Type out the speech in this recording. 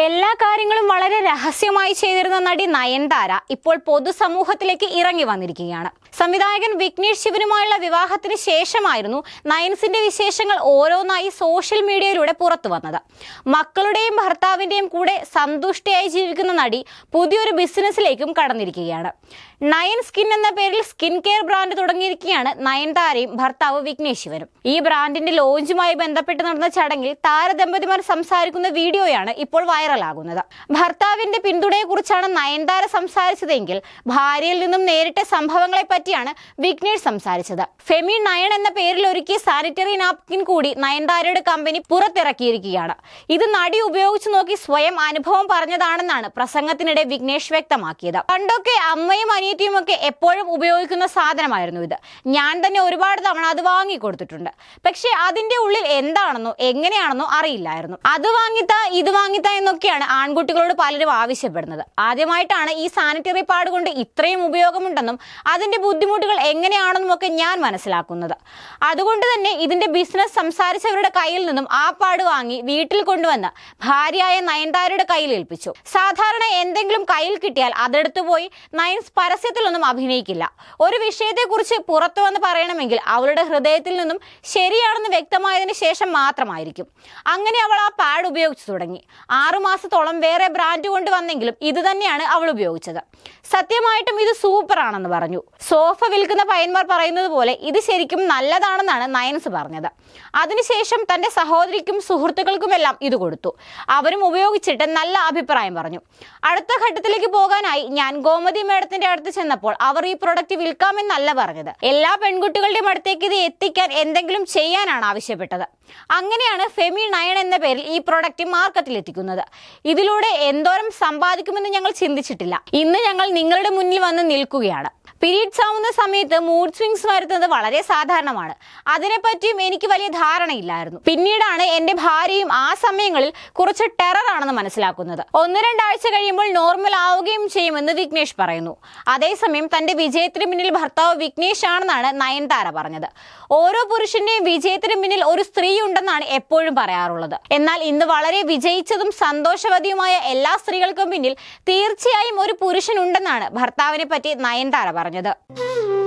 എല്ലാ കാര്യങ്ങളും വളരെ രഹസ്യമായി ചെയ്തിരുന്ന നടി നയൻതാര ഇപ്പോൾ പൊതുസമൂഹത്തിലേക്ക് ഇറങ്ങി വന്നിരിക്കുകയാണ്. സംവിധായകൻ വിഘ്നേഷ് ശിവനുമായുള്ള വിവാഹത്തിന് ശേഷമായിരുന്നു നയൻസിന്റെ വിശേഷങ്ങൾ ഓരോന്നായി സോഷ്യൽ മീഡിയയിലൂടെ പുറത്തു വന്നത്. മക്കളുടെയും ഭർത്താവിന്റെയും കൂടെ സന്തുഷ്ടയായി ജീവിക്കുന്ന നടി പുതിയൊരു ബിസിനസ്സിലേക്കും കടന്നിരിക്കുകയാണ്. നയൻ സ്കിൻ എന്ന പേരിൽ സ്കിൻ കെയർ ബ്രാൻഡ് തുടങ്ങിയിരിക്കുകയാണ് നയൻതാരയും ഭർത്താവ് വിഘ്നേഷ് ശിവനും. ഈ ബ്രാൻഡിന്റെ ലോഞ്ചുമായി ബന്ധപ്പെട്ട് നടന്ന ചടങ്ങിൽ താരദമ്പതിമാർ സംസാരിക്കുന്ന വീഡിയോയാണ് ഇപ്പോൾ വൈറലാകുന്നത്. ഭർത്താവിന്റെ പിന്തുണയെക്കുറിച്ചാണ് നയൻതാര സംസാരിച്ചതെങ്കിൽ ഭാര്യയിൽ നിന്നും നേരിട്ട സംഭവങ്ങളെ പറ്റിയാണ് വിഘ്നേഷ് സംസാരിച്ചത്. ഫെമി നയൻ എന്ന പേരിൽ ഒരുക്കിയ സാനിറ്ററി നാപ്കിൻ കൂടി നയൻതാരയുടെ കമ്പനി പുറത്തിറക്കിയിരിക്കുകയാണ്. ഇത് നടി ഉപയോഗിച്ചു നോക്കി സ്വയം അനുഭവം പറഞ്ഞതാണെന്നാണ് പ്രസംഗത്തിനിടെ വിഘ്നേഷ് വ്യക്തമാക്കിയത്. പണ്ടൊക്കെ അമ്മയും അനിയത്തിയും ഒക്കെ എപ്പോഴും ഉപയോഗിക്കുന്ന സാധനമായിരുന്നു ഇത്. ഞാൻ തന്നെ ഒരുപാട് തവണ അത് വാങ്ങി കൊടുത്തിട്ടുണ്ട്. പക്ഷേ അതിന്റെ ഉള്ളിൽ എന്താണെന്നോ എങ്ങനെയാണെന്നോ അറിയില്ലായിരുന്നു. അത് വാങ്ങിത്ത ഇത് വാങ്ങിത്ത എന്നൊക്കെയാണ് ആൺകുട്ടികളോട് പലരും ആവശ്യപ്പെടുന്നത്. ആദ്യമായിട്ടാണ് ഈ സാനിറ്ററി പാഡ് കൊണ്ട് ഇത്രയും ഉപയോഗമുണ്ടെന്നും അതിന്റെ ബുദ്ധിമുട്ടുകൾ എങ്ങനെയാണെന്നും ഒക്കെ ഞാൻ മനസ്സിലാക്കുന്നത്. അതുകൊണ്ട് തന്നെ ഇതിന്റെ ബിസിനസ് സംസാരിച്ചവരുടെ കയ്യിൽ നിന്നും ആ പാട് വാങ്ങി വീട്ടിൽ കൊണ്ടുവന്ന് ഭാര്യയായ നയൻതാരയുടെ കയ്യിൽ ഏൽപ്പിച്ചു. സാധാരണ എന്തെങ്കിലും കയ്യിൽ കിട്ടിയാൽ അതെടുത്തു പോയി നയൻസ് പരസ്യത്തിലൊന്നും അഭിനയിക്കില്ല. ഒരു വിഷയത്തെക്കുറിച്ച് പുറത്തു വന്ന് പറയണമെങ്കിൽ അവളുടെ ഹൃദയത്തിൽ നിന്നും ശരിയാണെന്ന് വ്യക്തമായതിനു ശേഷം മാത്രമായിരിക്കും. അങ്ങനെ അവൾ ആ പാഡ് ഉപയോഗിച്ചു തുടങ്ങി. ആറുമാസത്തോളം വേറെ ബ്രാൻഡ് കൊണ്ട് വന്നെങ്കിലും ഇത് തന്നെയാണ് അവൾ ഉപയോഗിച്ചത്. സത്യമായിട്ടും ഇത് സൂപ്പർ ആണെന്ന് പറഞ്ഞു. സോഫ വിൽക്കുന്ന പയ്യന്മാർ പറയുന്നത് പോലെ ഇത് ശരിക്കും നല്ലതാണെന്നാണ് നയൻസ് പറഞ്ഞത്. അതിനുശേഷം തന്റെ സഹോദരിക്കും സുഹൃത്തുക്കൾക്കുമെല്ലാം ഇത് കൊടുത്തു. അവരും ഉപയോഗിച്ചിട്ട് നല്ല അഭിപ്രായം പറഞ്ഞു. അടുത്ത ഘട്ടത്തിലേക്ക് പോകാനായി ഞാൻ ഗോമതി മേഡത്തിന്റെ അടുത്ത് ചെന്നപ്പോൾ അവർ ഈ പ്രൊഡക്റ്റ് വിൽക്കാമെന്നല്ല പറഞ്ഞത്. എല്ലാ പെൺകുട്ടികളുടെയും അടുത്തേക്ക് ഇത് എത്തിക്കാൻ എന്തെങ്കിലും ചെയ്യാനാണ് ആവശ്യപ്പെട്ടത്. അങ്ങനെയാണ് ഫെമി നയൻ എന്ന പേരിൽ ഈ പ്രൊഡക്റ്റ് മാർക്കറ്റിൽ എത്തിക്കുന്നത് ഇതിലൂടെ എന്തോരം സമ്പാദിക്കുമെന്ന് ഞങ്ങൾ ചിന്തിച്ചിട്ടില്ല. ഇന്ന് ഞങ്ങൾ നിങ്ങളുടെ മുന്നിൽ വന്ന് നിൽക്കുകയാണ്. പീരീഡ്സ് ആവുന്ന സമയത്ത് മൂഡ് സ്വിങ്സ് വരുന്നത് വളരെ സാധാരണമാണ്. അതിനെപ്പറ്റിയും എനിക്ക് വലിയ ധാരണയില്ലായിരുന്നു. പിന്നീടാണ് എന്റെ ഭാര്യയും ആ സമയങ്ങളിൽ കുറച്ച് ടെറർ ആണെന്ന് മനസ്സിലാക്കുന്നത്. ഒന്ന് രണ്ടാഴ്ച കഴിയുമ്പോൾ നോർമൽ ആവുകയും ചെയ്യുമെന്ന് വിഘ്നേഷ് പറയുന്നു. അതേസമയം തന്റെ വിജയത്തിന് പിന്നിൽ ഭർത്താവ് വിഘ്നേഷ് ആണെന്നാണ് നയൻതാര പറഞ്ഞത്. ഓരോ പുരുഷന്റെയും വിജയത്തിന് പിന്നിൽ ഒരു സ്ത്രീ ഉണ്ടെന്നാണ് എപ്പോഴും പറയാറുള്ളത്. എന്നാൽ ഇന്ന് വളരെ വിജയിച്ചതും സന്തോഷവതിയുമായ എല്ലാ സ്ത്രീകൾക്കും പിന്നിൽ തീർച്ചയായും ഒരു പുരുഷൻ ഉണ്ടെന്നാണ് ഭർത്താവിനെ പറ്റി നയൻതാര പറഞ്ഞത്.